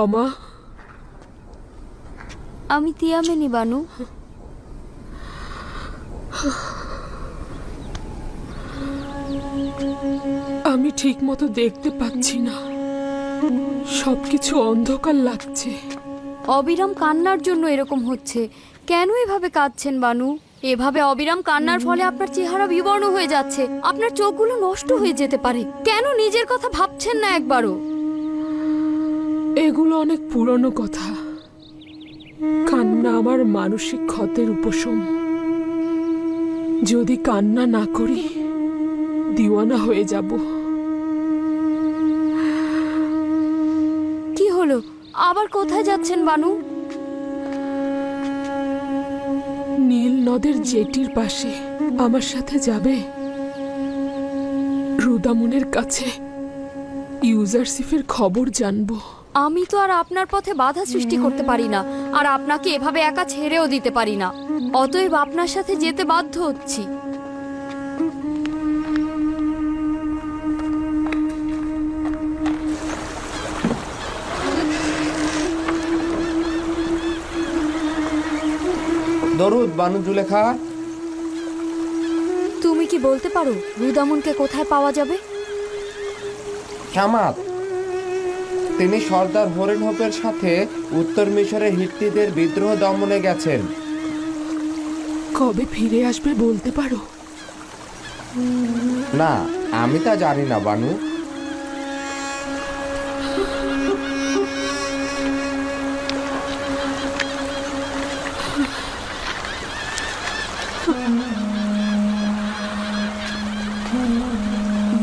তমা আমি তিয়ামেনি বানু। আমি ঠিক মতো দেখতে পাচ্ছি না। সবকিছু অন্ধকার লাগছে। অবিরাম কান্নার জন্য এরকম হচ্ছে। কেন এভাবে কাঁদছেন বানু? এভাবে অবিরাম কান্নার ফলে আপনার চেহারা বিবর্ণ হয়ে যাচ্ছে। আপনার চোখগুলো নষ্ট হয়ে যেতে পারে। কেন নিজের কথা ভাবছেন না একবারও? এগুলো অনেক পুরনো কথা। কান্না আমার মানসিক ক্ষতের উপশম। যদি কান্না না করি দিওয়ানা হয়ে যাব। কি হলো? আবার কোথায় যাচ্ছেন বানু? নীল নদের জেটির পাশে আমার সাথে যাবে? রুদামুনের কাছে ইউজারসিফের খবর জানব। আমি তো আর আপনার পথে বাধা সৃষ্টি করতে পারি না আর আপনাকে এভাবে একা ছেড়েও দিতে পারি না। অতএব আপনার সাথে যেতে বাধ্য হচ্ছি। দরুদ বানু জুলেখা। তুমি কি বলতে পারো রুদামুনকে কোথায় পাওয়া যাবে? শামাত তিনি সর্দার হরেন হোপের সাথে উত্তর মিশরে হিট্টিদের বিদ্রোহ দমনে গেছেন। কবে ফিরে আসবে বলতে পারো? না আমি তা জানি না বানু।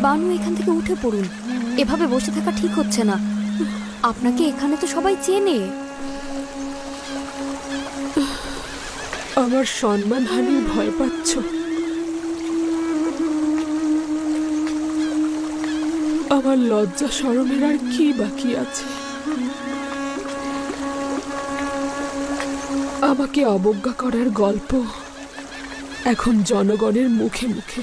বানু এখান থেকে উঠে পড়ুন। এভাবে বসে থাকা ঠিক হচ্ছে না। আপনাকে এখানে তো সবাই চেনে। আমার সম্মানহানির ভয় পাচ্ছ। আমার লজ্জা সরমের আর কি বাকি আছে? আমাকে অবজ্ঞা করার গল্প এখন জনগণের মুখে মুখে।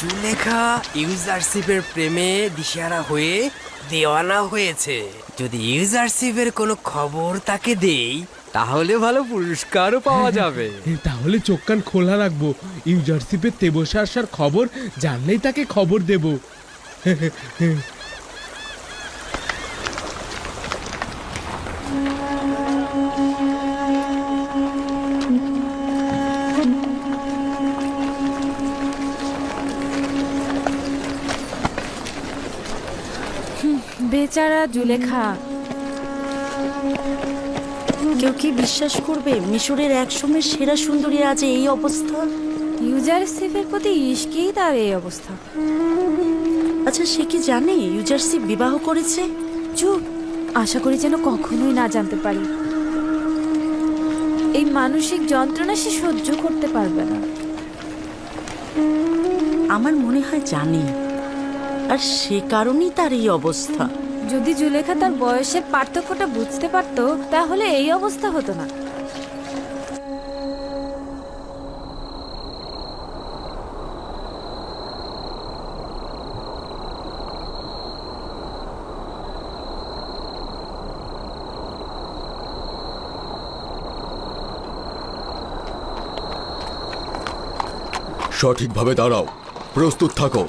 জুলেখা ইউজারশিপের প্রেমে দিশারা হয়ে দেওয়ানা হয়েছে। যদি ইউজারশিপের কোনো খবর তাকে দেই তাহলে ভালো পুরস্কারও পাওয়া যাবে। তাহলে চোখ কান খোলা রাখব। ইউজারশিপের তেবসে আসার খবর জানলেই তাকে খবর দেব। বেচারা জুলেখা। কেউ কি বিশ্বাস করবে মিশরের একসময় সেরা সুন্দরী আজ এই অবস্থা? ইউজার সিফের প্রতি ইশকেই তার এই অবস্থা। আচ্ছা সে কি জানে ইউজারসিপ বিবাহ করেছে? চুপ আশা করি যেন কখনোই না জানতে পারি। এই মানসিক যন্ত্রণা সে সহ্য করতে পারবে না। আমার মনে হয় জানে আর সে কারণেই তার এই অবস্থা। যদি জুলেখা তার বয়সের পার্থক্যটা বুঝতে পারতো, তাহলে এই অবস্থা হতো না। সঠিকভাবে দাঁড়াও। প্রস্তুত থাকো।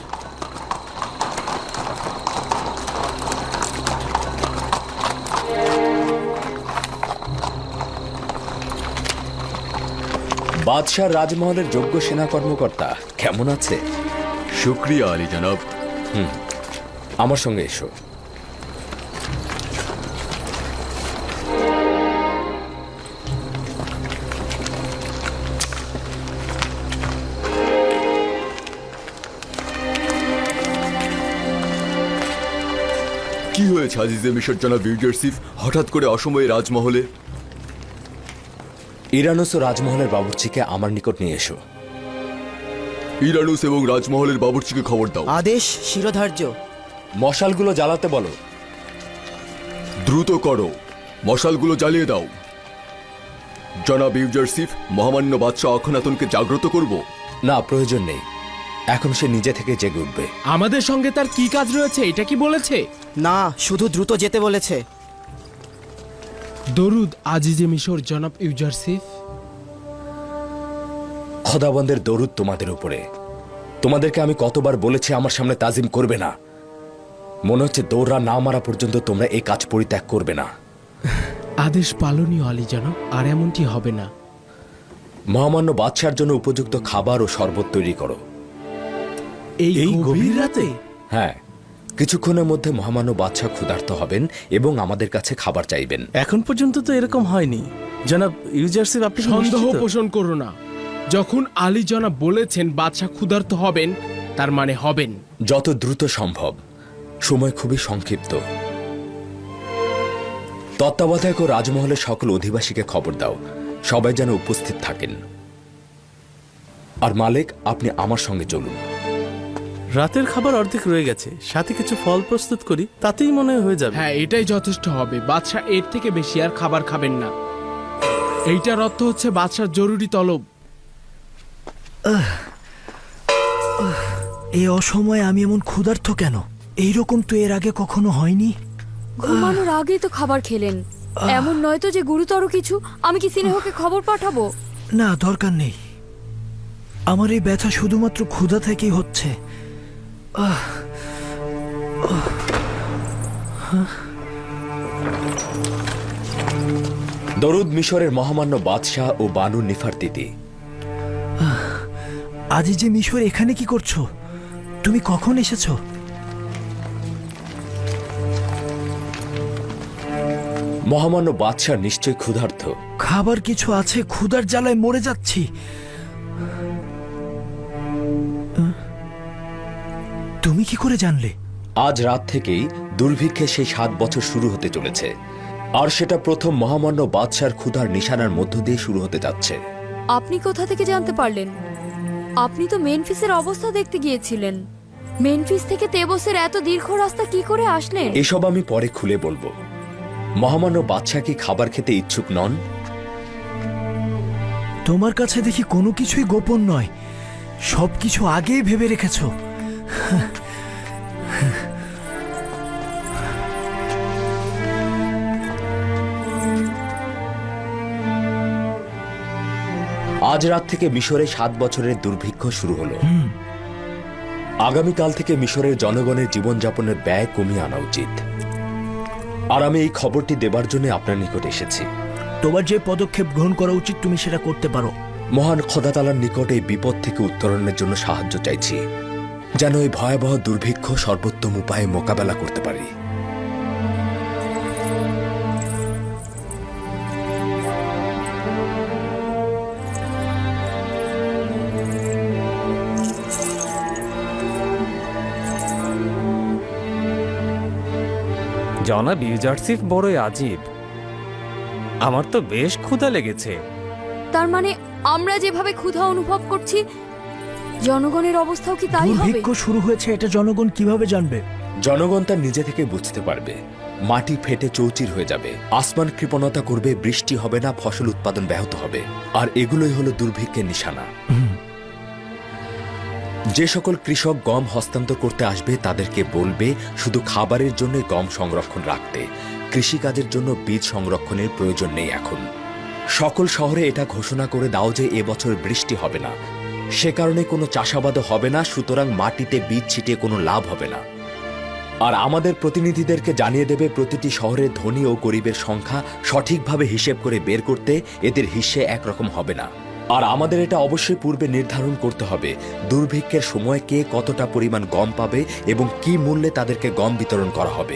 বাদশাহ রাজমহলের যোগ্য সেনা কর্মকর্তা কেমন আছে? শুক্রিয়া আলী জনাব। আমার সঙ্গে এসো। কি হয়েছে আজিজে মিশর জনাব ইউজারসিফ হঠাৎ করে অসময়ে রাজমহলে? ইরানুস ও রাজমহলের বাবুর্চিকে আমার নিকট নিয়ে এসো। ইরানুস এবং রাজমহলের বাবুর্চিকে খবর দাও। আদেশ শিরোধার্য। মশালগুলো জ্বালাতে বলো। দ্রুত করো। মশালগুলো জ্বালিয়ে দাও। জনাব ইউজারসিফ মহামান্য বাদশাহ অখনাতনকে জাগ্রত করব? না প্রয়োজন নেই। এখন সে নিজে থেকে জেগে উঠবে। আমাদের সঙ্গে তার কি কাজ রয়েছে এটা কি বলেছে? না শুধু দ্রুত যেতে বলেছে। দরুদ আজিজে মিশর জনাব ইউজারসিফ খদাবন্দের দরুদ তোমাদের উপরে। তোমাদেরকে আমি কতবার বলেছি আমার সামনে তাজিম করবে না। মনে হচ্ছে দৌড়া না মারা পর্যন্ত তোমরা এই কাজ পরিত্যাগ করবে না। আদেশ পালনীয় আলী জনাব আর এমনটি হবে না। মহামান্য বাদশার জন্য উপযুক্ত খাবার ও শরবত তৈরি করো। এই গভীর রাতে? হ্যাঁ। কিছুক্ষণের মধ্যে মহামান্য বাদশাহ ক্ষুধার্ত হবেন এবং আমাদের কাছে খাবার চাইবেন। এখন পর্যন্ত তো এরকম হয়নি। জনাব ইউজারশিপ আপনি সন্দেহ পোষণ করো না। যখন আলী জনাব বলেছেন বাদশাহ ক্ষুধার্ত হবেন তার মানে হবেন। যত দ্রুত সম্ভব। সময় খুবই সংক্ষিপ্ত। তত্ত্বাবধায়ক ও রাজমহলের সকল অধিবাসীকে খবর দাও। সবাই যেন উপস্থিত থাকেন। আর মালিক আপনি আমার সঙ্গে চলুন। রাতের খাবার অর্ধেক রয়ে গেছে সাথে কিছু ফল প্রস্তুত করি তাতেই মনে হয় হয়ে যাবে। হ্যাঁ এটাই যথেষ্ট হবে। বাদশাহ এর থেকে বেশি আর খাবার খাবেন না। এইটার অর্থ হচ্ছে বাদশার জরুরি তলব। এই অসময়ে আমি এমন ক্ষুধার্ত কেন? এই রকম তো এর আগে কখনো হয়নি। ঘুমানোর আগেই তো খাবার খেলেন। এমন নয় তো যে গুরুতর কিছু? আমি কি সিনেহকে খবর পাঠাবো? না দরকার নেই। আমার এই ব্যথা শুধুমাত্র ক্ষুধা থেকেই হচ্ছে। দরুদ মিশরের মহামান্য বাদশাহ ও বানু নিফারতিতি আজি যে মিশর এখানে কি করছ? তুমি কখন এসেছ? মহামান্য বাদশাহ নিশ্চয় ক্ষুধার্ত। খাবার কিছু আছে ক্ষুধার জ্বালায় মরে যাচ্ছি। তুমি কি করে জানলে? আজ রাত থেকেই দুর্ভিক্ষে সেই সাত বছর শুরু হতে চলেছে। আর সেটা প্রথম মহামান্য বাদশার ক্ষুধার নিশানার মধ্য দিয়ে শুরু হতে যাচ্ছে। আপনি কোথা থেকে জানতে পারলেন? আপনি তো মেনফিসের অবস্থা দেখতে গিয়েছিলেন। মেনফিস থেকে তেবসের এত দীর্ঘ রাস্তা কি করে আসলেন? এসব আমি পরে খুলে বলব। মহামান্য বাদশাহ কি খাবার খেতে ইচ্ছুক নন? তোমার কাছে দেখি কোনো কিছুই গোপন নয়। সবকিছু আগেই ভেবে রেখেছো। আজ রাত থেকে মিশরে সাত বছরের দুর্ভিক্ষ শুরু হলো। আগামীকাল থেকে মিশরের জনগণের জীবনযাপনের ব্যয় কমিয়ে আনা উচিত। আর আমি এই খবরটি দেবার জন্য আপনার নিকট এসেছি। তোমার যে পদক্ষেপ গ্রহণ করা উচিত তুমি সেটা করতে পারো। মহান খোদাতালার নিকট এই বিপদ থেকে উত্তরণের জন্য সাহায্য চাইছি। যেন এই ভয়াবহ দুর্ভিক্ষ সর্বোত্তম উপায়ে মোকাবেলা করতে পারি। জনাব ইউজারসিফ বড়ই আজীব। আমার তো বেশ ক্ষুধা লেগেছে। তার মানে আমরা যেভাবে ক্ষুধা অনুভব করছি জনগণের অবস্থাও কি তাই হবে? দুর্ভিক্ষ শুরু হয়েছে এটা জনগণ কীভাবে জানবে? জনগণ তার নিজে থেকে বুঝতে পারবে। মাটি ফেটে চৌচির হয়ে যাবে। আসমান কৃপণতা করবে বৃষ্টি হবে না ফসল উৎপাদন ব্যাহত হবে। আর এগুলোই হলো দুর্ভিক্ষের নিশানা। যে সকল কৃষক গম হস্তান্তর করতে আসবে, তাদেরকে বলবে, শুধু খাবারের জন্য গম সংরক্ষণ রাখতে। কৃষিকাজের জন্য বীজ সংরক্ষণের প্রয়োজন নেই এখন। সকল শহরে এটা ঘোষণা করে দাও যে এবছর বৃষ্টি হবে না। সে কারণে কোনো চাষাবাদও হবে না, সুতরাং মাটিতে বীজ ছিটিয়ে কোনো লাভ হবে না। আর আমাদের প্রতিনিধিদেরকে জানিয়ে দেবে, প্রতিটি শহরের ধনী ও গরিবের সংখ্যা সঠিকভাবে হিসেব করে বের করতে এদের হিসে একরকম হবে না। আর আমাদের এটা অবশ্যই পূর্বে নির্ধারণ করতে হবে। দুর্ভিক্ষের সময় কে কতটা পরিমাণ গম পাবে এবং কি মূল্যে তাদেরকে গম বিতরণ করা হবে।